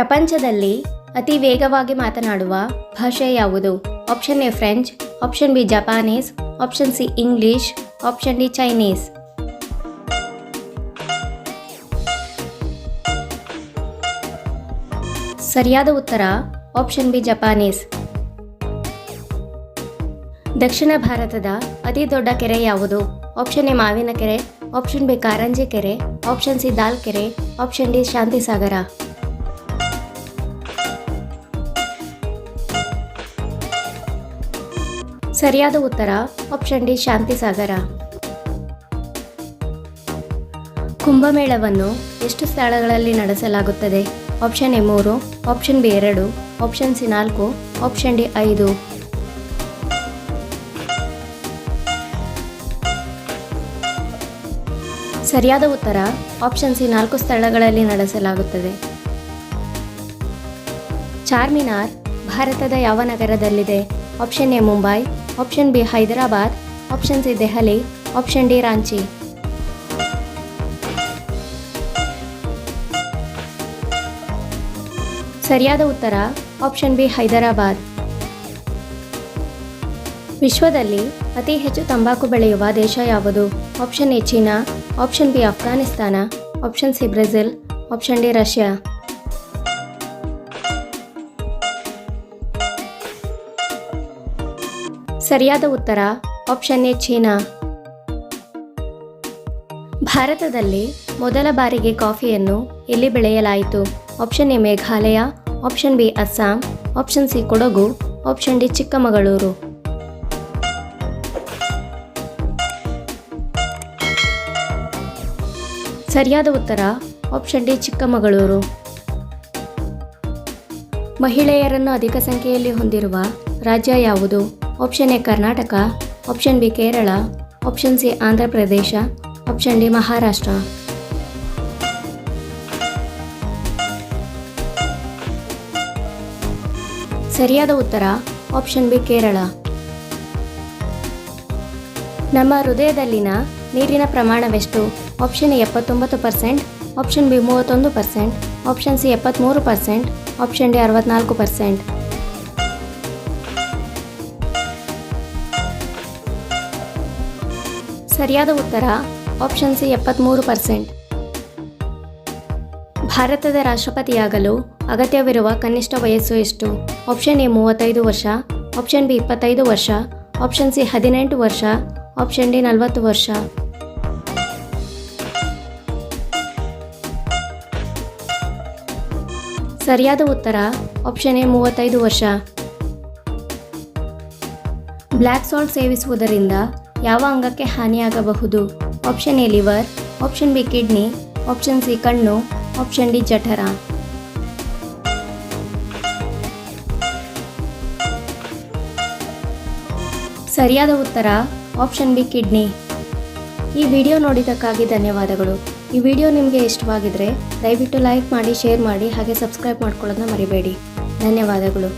ಪ್ರಪಂಚದಲ್ಲಿ ಅತಿ ವೇಗವಾಗಿ ಮಾತನಾಡುವ ಭಾಷೆ ಯಾವುದು? Option A French option B Japanese option C English option D Chinese ಸರಿಯಾದ ಉತ್ತರ ಆಪ್ಷನ್ ಬಿ ಜಪಾನೀಸ್ ದಕ್ಷಿಣ ಭಾರತದ ಅತಿ ದೊಡ್ಡ ಕೆರೆ ಯಾವುದು? ಆಪ್ಷನ್ ಎ ಮಾವಿನ ಕೆರೆ. ಆಪ್ಷನ್ ಬಿ ಕಾರಂಜಿ ಕೆರೆ. ಆಪ್ಷನ್ ಸಿ ದಾಲ್ ಕೆರೆ. ಆಪ್ಷನ್ ಡಿ ಶಾಂತಿ ಸರಿಯಾದ ಉತ್ತರ ಆಪ್ಷನ್ ಡಿ ಶಾಂತಿ ಸಾಗರ ಕುಂಭಮೇಳವನ್ನು ಎಷ್ಟು ಸ್ಥಳಗಳಲ್ಲಿ ನಡೆಸಲಾಗುತ್ತದೆ? ಆಪ್ಷನ್ ಎ ಮೂರು ಆಪ್ಷನ್ ಬಿ ಎರಡು ಆಪ್ಷನ್ ಸಿ ನಾಲ್ಕು ಆಪ್ಷನ್ ಡಿ ಐದು. ಸರಿಯಾದ ಉತ್ತರ ಆಪ್ಷನ್ ಸಿ ನಾಲ್ಕು ಸ್ಥಳಗಳಲ್ಲಿ ನಡೆಸಲಾಗುತ್ತದೆ. ಚಾರ್ಮಿನಾರ್ ಭಾರತದ ಯಾವ ನಗರದಲ್ಲಿದೆ option A Mumbai option B Hyderabad option C Delhi option D Ranchi ಸರಿಯಾದ ಉತ್ತರ ಆಪ್ಷನ್ ಬಿ ಹೈದರಾಬಾದ್ ವಿಶ್ವದಲ್ಲಿ ಅತಿ ಹೆಚ್ಚು ತಂಬಾಕು ಬೆಳೆಯುವ ದೇಶ ಯಾವುದು? Option A China. Option B Afghanistan option C Brazil option D Russia ಸರಿಯಾದ ಉತ್ತರ ಆಪ್ಷನ್ ಎ ಚೀನಾ. ಭಾರತದಲ್ಲಿ ಮೊದಲ ಬಾರಿಗೆ ಕಾಫಿಯನ್ನು ಎಲ್ಲಿ ಬೆಳೆಯಲಾಯಿತು? Option A Meghalaya option B Assam option C Kodagu option D Chikkamagaluru. ಸರಿಯಾದ ಉತ್ತರ ಆಪ್ಷನ್ ಡಿ ಚಿಕ್ಕಮಗಳೂರು. ಮಹಿಳೆಯರನ್ನು ಅಧಿಕ ಸಂಖ್ಯೆಯಲ್ಲಿ ಹೊಂದಿರುವ ರಾಜ್ಯ ಯಾವುದು? Option A Karnataka option B Kerala option C Andhra Pradesh option D Maharashtra ಸರಿಯಾದ ಉತ್ತರ ಆಪ್ಷನ್ ಬಿ ಕೇರಳ ನಮ್ಮ ಹೃದಯದಲ್ಲಿನ ನೀರಿನ ಪ್ರಮಾಣವೆಷ್ಟು? ಆಪ್ಷನ್ ಎ ಎಪ್ಪತ್ತೊಂಬತ್ತು ಪರ್ಸೆಂಟ್ ಆಪ್ಷನ್ ಬಿ ಮೂವತ್ತೊಂದು ಪರ್ಸೆಂಟ್ ಆಪ್ಷನ್ ಸಿ ಎಪ್ಪತ್ತ್ಮೂರು ಪರ್ಸೆಂಟ್ ಆಪ್ಷನ್ ಡಿ ಅರವತ್ನಾಲ್ಕು ಪರ್ಸೆಂಟ್ ಸರಿಯಾದ ಉತ್ತರ ಆಪ್ಷನ್ ಸಿ ಎಪ್ಪತ್ತ್ಮೂರು ಪರ್ಸೆಂಟ್ ಭಾರತದ ರಾಷ್ಟ್ರಪತಿಯಾಗಲು ಅಗತ್ಯವಿರುವ ಕನಿಷ್ಠ ವಯಸ್ಸು ಎಷ್ಟು? ಆಪ್ಷನ್ ಎ ಮೂವತ್ತೈದು ವರ್ಷ ಆಪ್ಷನ್ ಬಿ ಇಪ್ಪತ್ತೈದು ವರ್ಷ ಆಪ್ಷನ್ ಸಿ ಹದಿನೆಂಟು ವರ್ಷ ಆಪ್ಷನ್ ಡಿ ನಲವತ್ತು ವರ್ಷ. ಸರಿಯಾದ ಉತ್ತರ ಆಪ್ಷನ್ ಎ ಮೂವತ್ತೈದು ವರ್ಷ. ಬ್ಲ್ಯಾಕ್ ಸಾಲ್ಟ್ ಸೇವಿಸುವುದರಿಂದ ಯಾವ ಅಂಗಕ್ಕೆ ಹಾನಿಯಾಗಬಹುದು? Option A liver option B kidney option C ಕಣ್ಣು ಆಪ್ಷನ್ ಡಿ ಜಠರ. ಸರಿಯಾದ ಉತ್ತರ ಆಪ್ಷನ್ ಬಿ ಕಿಡ್ನಿ ಈ ವಿಡಿಯೋ ನೋಡಿದ್ದಕ್ಕಾಗಿ ಧನ್ಯವಾದಗಳು. ಈ ವಿಡಿಯೋ ನಿಮಗೆ ಇಷ್ಟವಾಗಿದ್ರೆ ದಯವಿಟ್ಟು ಲೈಕ್ ಮಾಡಿ ಶೇರ್ ಮಾಡಿ, ಹಾಗೆ ಸಬ್ಸ್ಕ್ರೈಬ್ ಮಾಡ್ಕೊಳ್ಳೋದನ್ನ ಮರಿಬೇಡಿ. ಧನ್ಯವಾದಗಳು.